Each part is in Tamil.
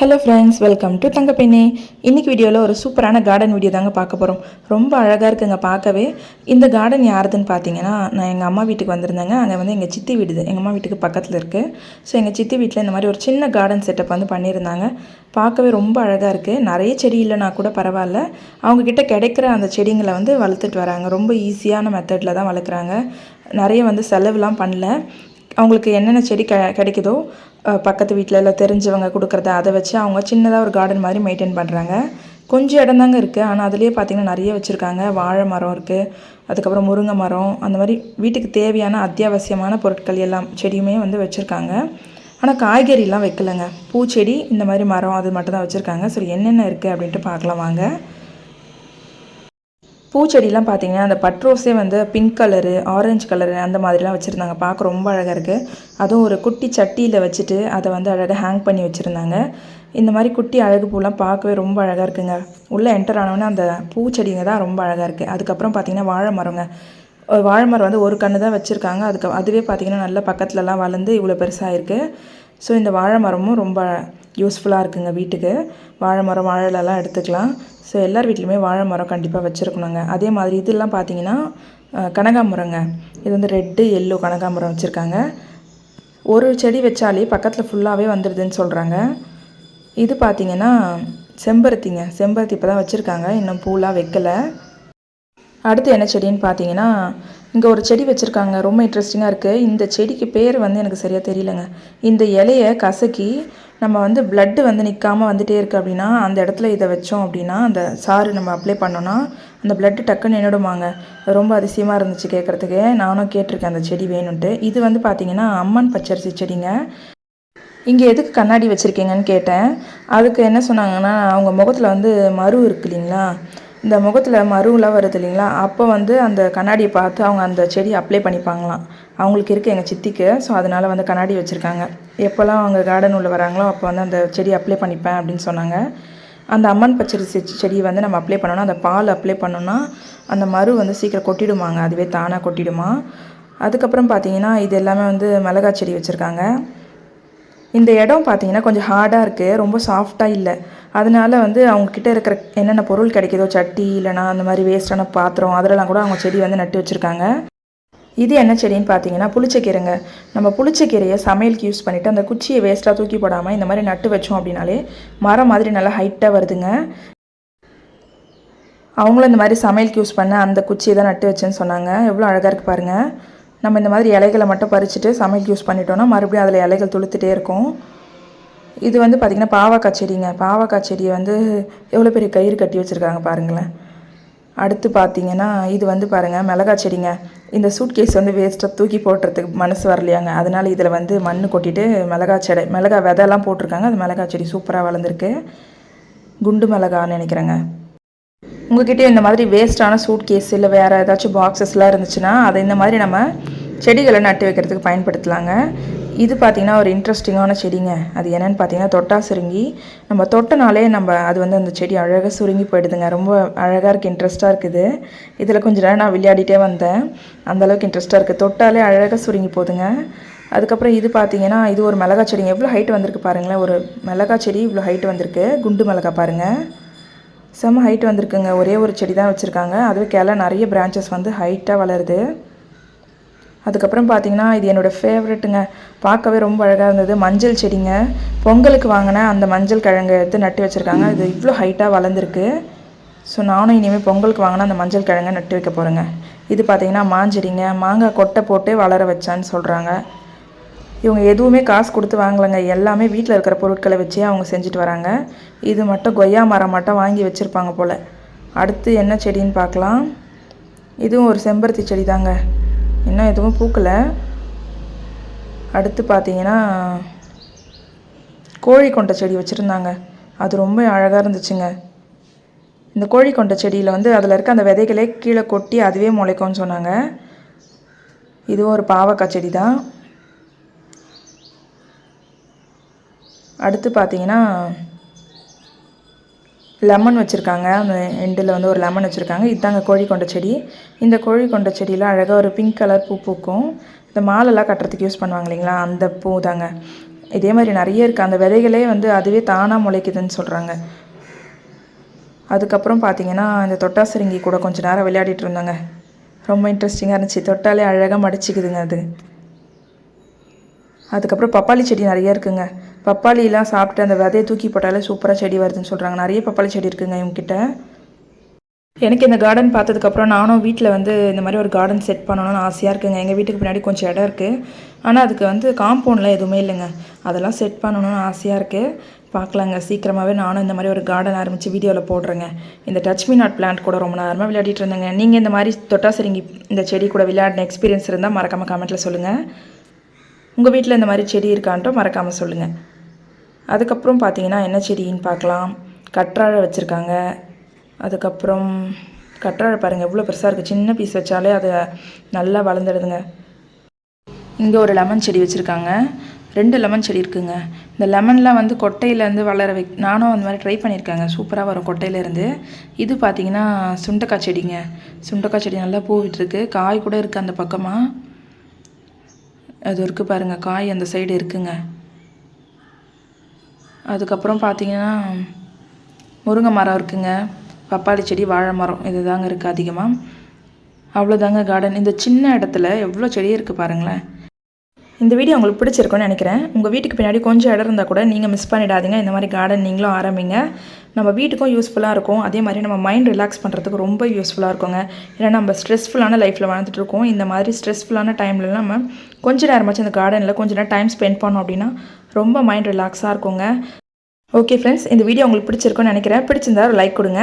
Hello friends welcome to Thangapenne இன்றைக்கி வீடியோவில் ஒரு சூப்பரான கார்டன் வீடியோ தாங்க பார்க்க போகிறோம் ரொம்ப அழகாக இருக்குங்க பார்க்கவே. இந்த கார்டன் யாருதுன்னு பார்த்தீங்கன்னா நான் எங்கள் அம்மா வீட்டுக்கு வந்திருந்தேங்க. அங்கே வந்து எங்கள் சித்தி வீடு எங்கள் அம்மா வீட்டுக்கு பக்கத்தில் இருக்குது ஸோ எங்கள் சித்தி வீட்டில் இந்த மாதிரி ஒரு சின்ன கார்டன் செட்டப் வந்து பண்ணியிருந்தாங்க. பார்க்கவே ரொம்ப அழகாக இருக்குது நிறைய செடி இல்லைனா கூட பரவாயில்ல. அவங்கக்கிட்ட கிடைக்கிற அந்த செடிங்களை வந்து வளர்த்துட்டு வராங்க. ரொம்ப ஈஸியான மெத்தடில் தான் வளர்க்குறாங்க. நிறைய வந்து செலவுலாம் பண்ணல. அவங்களுக்கு என்னென்ன செடி க கிடைக்குதோ பக்கத்து வீட்டில் இல்லை தெரிஞ்சவங்க கொடுக்குறத அதை வச்சு அவங்க சின்னதாக ஒரு கார்டன் மாதிரி மெயின்டைன் பண்ணுறாங்க கொஞ்சம் இடம் தாங்க இருக்குது ஆனால் அதுலேயே பார்த்தீங்கன்னா நிறைய வச்சுருக்காங்க. வாழை மரம் இருக்குது அதுக்கப்புறம் முருங்கை மரம் அந்த மாதிரி வீட்டுக்கு தேவையான அத்தியாவசியமான பொருட்கள் எல்லாம் செடியுமே வந்து வச்சுருக்காங்க. ஆனால் காய்கறிலாம் வைக்கலைங்க. பூச்செடி இந்த மாதிரி மரம் அது மட்டும் தான் வச்சுருக்காங்க. சரி என்னென்ன இருக்குது அப்படின்ட்டு பார்க்கலாம் வாங்க. பூச்செடிலாம் பார்த்தீங்கன்னா அந்த பட்ரோஸே வந்து பிங்க் கலரு ஆரஞ்சு கலரு அந்த மாதிரிலாம் வச்சுருந்தாங்க. பார்க்க ரொம்ப அழகாக இருக்குது அதுவும் ஒரு குட்டி சட்டியில் வச்சுட்டு அதை வந்து அழகாக ஹேங் பண்ணி வச்சுருந்தாங்க. இந்த மாதிரி குட்டி அழகு பூலாம் பார்க்கவே ரொம்ப அழகாக இருக்குங்க. உள்ளே என்டர் ஆனோன்னே அந்த பூச்செடிங்க தான் ரொம்ப அழகாக இருக்குது அதுக்கப்புறம் பார்த்தீங்கன்னா வாழை மரங்க. வாழை மரம் வந்து ஒரு கன்று தான் வச்சுருக்காங்க. அதுக்கு அதுவே பார்த்திங்கன்னா நல்ல பக்கத்துலலாம் வளர்ந்து இவ்வளோ பெருசாக இருக்குது ஸோ இந்த வாழை மரமும் ரொம்ப யூஸ்ஃபுல்லாக இருக்குங்க வீட்டுக்கு. வாழை மரம் வாழைலலாம் எடுத்துக்கலாம். ஸோ எல்லார் வீட்லேயுமே வாழை மரம் கண்டிப்பாக வச்சுருக்கணுங்க. அதே மாதிரி இதெல்லாம் பார்த்தீங்கன்னா கனகாமரங்க இது வந்து ரெட்டு எல்லோ கனகாமரம் வச்சுருக்காங்க. ஒரு செடி வச்சாலே பக்கத்தில் ஃபுல்லாகவே வந்துடுதுன்னு சொல்கிறாங்க இது பார்த்தீங்கன்னா செம்பருத்திங்க. செம்பருத்தி இப்போ தான் வச்சுருக்காங்க. இன்னும் பூலாம் வைக்கலை. அடுத்து என்ன செடின்னு பார்த்தீங்கன்னா இங்கே ஒரு செடி வச்சுருக்காங்க. ரொம்ப இன்ட்ரெஸ்டிங்காக இருக்குது இந்த செடிக்கு பேர் வந்து எனக்கு சரியாக தெரியலங்க. இந்த இலையை கசக்கி நம்ம வந்து பிளட்டு வந்து நிற்காம வந்துட்டே இருக்குது அப்படின்னா அந்த இடத்துல இதை வச்சோம் அப்படின்னா அந்த சாறு நம்ம அப்ளை பண்ணோன்னா அந்த பிளட்டு டக்குன்னு நின்றுடுமாங்க ரொம்ப அதிசயமாக இருந்துச்சு கேட்குறதுக்கு நானும் கேட்டிருக்கேன் அந்த செடி வேணும்ன்ட்டு. இது வந்து பார்த்திங்கன்னா அம்மன் பச்சரிசி செடிங்க. இங்கே எதுக்கு கண்ணாடி வச்சுருக்கீங்கன்னு கேட்டேன். அதுக்கு என்ன சொன்னாங்கன்னா அவங்க முகத்தில் வந்து மரு இருக்கு இல்லைங்களா? இந்த முகத்தில் மருவெலாம் வருது இல்லைங்களா? அப்போ வந்து அந்த கண்ணாடியை பார்த்து அவங்க அந்த செடி அப்ளை பண்ணிப்பாங்களாம். அவங்களுக்கு இருக்குது எங்கள் சித்திக்கு. ஸோ அதனால் வந்து கண்ணாடி வச்சுருக்காங்க. எப்போல்லாம் அவங்க கார்டன் உள்ளே வராங்களோ அப்போ வந்து அந்த செடி அப்ளை பண்ணிப்பேன் அப்படின்னு சொன்னாங்க. அந்த அம்மன் பச்சரிசி செடியை வந்து நம்ம அப்ளை பண்ணோன்னா அந்த பால் அப்ளை பண்ணோன்னா அந்த மரு வந்து சீக்கிரம் கொட்டிடுமாங்க. அதுவே தானாக கொட்டிடுமா. அதுக்கப்புறம் பார்த்தீங்கன்னா இது எல்லாமே வந்து மிளகா செடி வச்சுருக்காங்க. இந்த இடம் பார்த்தீங்கன்னா கொஞ்சம் ஹார்டாக இருக்குது ரொம்ப சாஃப்டாக இல்லை. அதனால வந்து அவங்கக்கிட்ட இருக்கிற என்னென்ன பொருள் கிடைக்கிதோ சட்டி இல்லைனா அந்த மாதிரி வேஸ்டான பாத்திரம் அதிலலாம் கூட அவங்க செடி வந்து நட்டு வச்சுருக்காங்க. இது என்ன செடின்னு பார்த்தீங்கன்னா புளிச்சக்கீரைங்க. நம்ம புளிச்சக்கீரையை சமையலுக்கு யூஸ் பண்ணிவிட்டு அந்த குச்சியை வேஸ்ட்டாக தூக்கி போடாமல் இந்த மாதிரி நட்டு வச்சோம் அப்படின்னாலே மரம் மாதிரி நல்லா ஹைட்டாக வருதுங்க. அவங்களும் இந்த மாதிரி சமையலுக்கு யூஸ் பண்ண அந்த குச்சியை தான் நட்டு வச்சேன்னு சொன்னாங்க. எவ்வளோ அழகாக இருக்குது பாருங்கள் நம்ம இந்த மாதிரி இலைகளை மட்டும் பறிச்சுட்டு சமையல் யூஸ் பண்ணிட்டோம்னா மறுபடியும் அதில் இலைகள் துளுத்துட்டே இருக்கும். இது வந்து பார்த்திங்கன்னா பாவக்காய் செடிங்க. பாவக்காய் செடியை வந்து எவ்வளோ பெரிய கயிறு கட்டி வச்சுருக்காங்க பாருங்களேன். அடுத்து பார்த்தீங்கன்னா இது வந்து பாருங்கள் மிளகாய் செடிங்க. இந்த சூட்கேஸ் வந்து வேஸ்ட்டாக தூக்கி போட்டுறதுக்கு மனசு வரலையாங்க. அதனால் இதில் வந்து மண் கொட்டிட்டு மிளகாய் செடி மிளகாய் விதெல்லாம் போட்டிருக்காங்க. அது மிளகாய் செடி சூப்பராக வளர்ந்துருக்கு. குண்டு மிளகான்னு நினைக்கிறேங்க. உங்ககிட்ட இந்த மாதிரி வேஸ்ட்டான சூட் கேஸ் இல்லை வேறு ஏதாச்சும் பாக்ஸஸ்லாம் இருந்துச்சுன்னா அதை இந்த மாதிரி நம்ம செடிகளை நட்டு வைக்கிறதுக்கு பயன்படுத்தலாங்க. இது பார்த்திங்கன்னா ஒரு இன்ட்ரெஸ்டிங்கான செடிங்க. அது என்னென்னு பார்த்தீங்கன்னா தொட்டா சுருங்கி நம்ம தொட்டனாலே நம்ம அது வந்து அந்த செடி அழகாக சுருங்கி போயிடுதுங்க. ரொம்ப அழகாக இருக்குது இன்ட்ரெஸ்ட்டாக இருக்குது. இதில் கொஞ்ச நேரம் நான் விளையாடிட்டே வந்தேன். அந்தளவுக்கு இன்ட்ரெஸ்ட்டாக இருக்குது தொட்டாலே அழகாக சுருங்கி போகுதுங்க. அதுக்கப்புறம் இது பார்த்தீங்கன்னா இது ஒரு மிளகா செடிங்க. எவ்வளோ ஹைட் வந்திருக்கு பாருங்களேன். ஒரு மிளகா செடி இவ்வளோ ஹைட் வந்திருக்கு. குண்டு மிளகா பாருங்கள் செம்ம ஹைட் வந்திருக்குங்க. ஒரே ஒரு செடி தான் வச்சுருக்காங்க. அதுவே கிளை நிறைய பிரான்ச்சஸ் வந்து ஹைட்டாக வளருது. அதுக்கப்புறம் பார்த்தீங்கன்னா இது என்னோடய ஃபேவரெட்டுங்க பார்க்கவே ரொம்ப அழகாக இருந்தது. மஞ்சள் செடிங்க. பொங்கலுக்கு வாங்கின அந்த மஞ்சள் கிழங்கு எடுத்து நட்டு வச்சுருக்காங்க. இது இவ்வளோ ஹைட்டாக வளர்ந்துருக்கு. ஸோ நானும் இனிமேல் பொங்கலுக்கு வாங்கின அந்த மஞ்சள் கிழங்கை நட்டு வைக்க போகிறேங்க இது பார்த்தீங்கன்னா மாஞ்செடிங்க. மாங்காய் கொட்டை போட்டு வளர வச்சான்னு சொல்கிறாங்க இவங்க எதுவுமே காசு கொடுத்து வாங்கலைங்க. எல்லாமே வீட்டில் இருக்கிற பொருட்களை வச்சே அவங்க செஞ்சுட்டு வராங்க. இது மட்டும் கொய்யா மரம் மட்டும் வாங்கி வச்சுருப்பாங்க போல். அடுத்து என்ன செடின்னு பார்க்கலாம். இதுவும் ஒரு செம்பருத்தி செடி தாங்க இன்னும் எதுவும் பூக்கலை. அடுத்து பார்த்தீங்கன்னா கோழி கொண்ட செடி வச்சுருந்தாங்க. அது ரொம்ப அழகாக இருந்துச்சுங்க. இந்த கோழி கொண்ட செடியில் வந்து அதில் இருக்க அந்த விதைகளே கீழே கொட்டி அதுவே முளைக்கும்னு சொன்னாங்க. இதுவும் ஒரு பாவக்காய் செடி தான் அடுத்து பார்த்தீங்கன்னா லெமன் வச்சுருக்காங்க. அந்த எண்டில் வந்து ஒரு லெமன் வச்சுருக்காங்க. இதுதாங்க கோழி கொண்ட செடி. இந்த கோழி கொண்ட செடியில் அழகாக ஒரு பிங்க் கலர் பூ பூக்கும். இந்த மாலெல்லாம் கட்டுறதுக்கு யூஸ் பண்ணுவாங்க இல்லைங்களா? அந்த பூ தாங்க. இதே மாதிரி நிறைய இருக்குது அந்த விதைகளே வந்து அதுவே தானாக முளைக்குதுன்னு சொல்கிறாங்க அதுக்கப்புறம் பார்த்தீங்கன்னா இந்த தொட்டாசிரிங்கி கூட கொஞ்சம் நேரம் விளையாடிட்டு இருந்தாங்க. ரொம்ப இன்ட்ரெஸ்டிங்காக இருந்துச்சு. தொட்டாலே அழகாக மடிச்சிக்குதுங்க அது. அதுக்கப்புறம் பப்பாளி செடி நிறைய இருக்குங்க. பப்பாளிலாம் சாப்பிட்டு அந்த விதையை தூக்கி போட்டாலே சூப்பராக செடி வருதுன்னு சொல்கிறாங்க நிறைய பப்பாளி செடி இருக்குங்க இவங்ககிட்ட. எனக்கு இந்த கார்டன் பார்த்ததுக்கப்புறம் நானும் வீட்டில் வந்து இந்த மாதிரி ஒரு கார்டன் செட் பண்ணணும்னு ஆசையாக இருக்குங்க. எங்கள் வீட்டுக்கு பின்னாடி கொஞ்சம் இடம் இருக்குது ஆனால் அதுக்கு வந்து காம்பவுண்ட்லாம் எதுவுமே இல்லைங்க. அதெல்லாம் செட் பண்ணணும்னு ஆசையாக இருக்குது பார்க்கலாங்க. சீக்கிரமாகவே நானும் இந்த மாதிரி ஒரு கார்டன் ஆரம்பித்து வீடியோவில் போடுறேங்க. இந்த டச் மீ நாட் பிளான்ட் கூட ரொம்ப நேரமாக விளையாடிட்டு இருந்தேங்க. நீங்கள் இந்த மாதிரி தொட்டாசிரிங்கி இந்த செடி கூட விளையாடின எக்ஸ்பீரியன்ஸ் இருந்தால் மறக்காமல் கமெண்ட்டில் சொல்லுங்கள் உங்கள் வீட்டில் இந்த மாதிரி செடி இருக்கான்ட்டும் மறக்காமல் சொல்லுங்கள் அதுக்கப்புறம் பார்த்தீங்கன்னா என்ன செடின்னு பார்க்கலாம். கற்றாழை வச்சுருக்காங்க. அதுக்கப்புறம் கற்றாழை பாருங்கள் எவ்வளோ பெருசாக இருக்குது சின்ன பீஸ் வச்சாலே அது நல்லா வளர்ந்துடுதுங்க. இங்கே ஒரு லெமன் செடி வச்சுருக்காங்க. ரெண்டு லெமன் செடி இருக்குதுங்க இந்த லெமன்லாம் வந்து கொட்டையிலேருந்து வளர வை நானும் அந்த மாதிரி ட்ரை பண்ணியிருக்கேங்க. சூப்பராக வரும் கொட்டையிலேருந்து இது பார்த்தீங்கன்னா சுண்டக்காய் செடிங்க. சுண்டக்காய் செடி நல்லா பூ விட்டுருக்கு காய் கூட இருக்குது அந்த பக்கமாக அது இருக்குது பாருங்கள் காய் அந்த சைடு இருக்குதுங்க அதுக்கப்புறம் பார்த்தீங்கன்னா முருங்கை மரம் இருக்குங்க. பப்பாளி செடி வாழை மரம் இது தாங்க இருக்குது அதிகமாக அவ்வளோதாங்க கார்டன் இந்த சின்ன இடத்துல எவ்வளோ செடி இருக்குது பாருங்களேன். இந்த வீடியோ உங்களுக்கு பிடிச்சிருக்கும்னு நினைக்கிறேன். உங்கள் வீட்டுக்கு பின்னாடி கொஞ்சம் இடம் இருந்தால் கூட நீங்கள் மிஸ் பண்ணிடாதீங்க. இந்த மாதிரி கார்டன் நீங்களும் ஆரம்பிங்க. நம்ம வீட்டுக்கும் யூஸ்ஃபுல்லாக இருக்கும். அதே மாதிரி நம்ம மைண்ட் ரிலாக்ஸ் பண்ணுறதுக்கு ரொம்ப யூஸ்ஃபுல்லாக இருக்குங்க. ஏன்னா நம்ம ஸ்ட்ரெஸ்ஃபுல்லான லைஃப்பில் வாழ்ந்துட்டு இருக்கோம். இந்த மாதிரி ஸ்ட்ரெஸ்ஃபுல்லான டைமில் நம்ம கொஞ்ச நேரமாச்சும் அந்த கார்டனில் கொஞ்ச நேரம் டைம் ஸ்பெண்ட் பண்ணோம் அப்படின்னா ரொம்ப மைண்ட் ரிலாக்ஸாக இருக்குங்க. ஓகே ஃப்ரெண்ட்ஸ் இந்த வீடியோ உங்களுக்கு பிடிச்சிருக்குன்னு நினைக்கிறேன். பிடிச்சிருந்தா ஒரு லைக் கொடுங்க.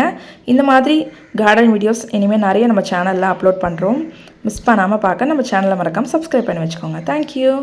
இந்த மாதிரி கார்டன் வீடியோஸ் இனிமேல் நிறைய நம்ம சேனலில் அப்லோட் பண்ணுறோம் மிஸ் பண்ணாமல் பார்க்க நம்ம சேனலை மறக்காமல் சப்ஸ்கிரைப் பண்ணி வச்சுக்கோங்க. தேங்க்யூ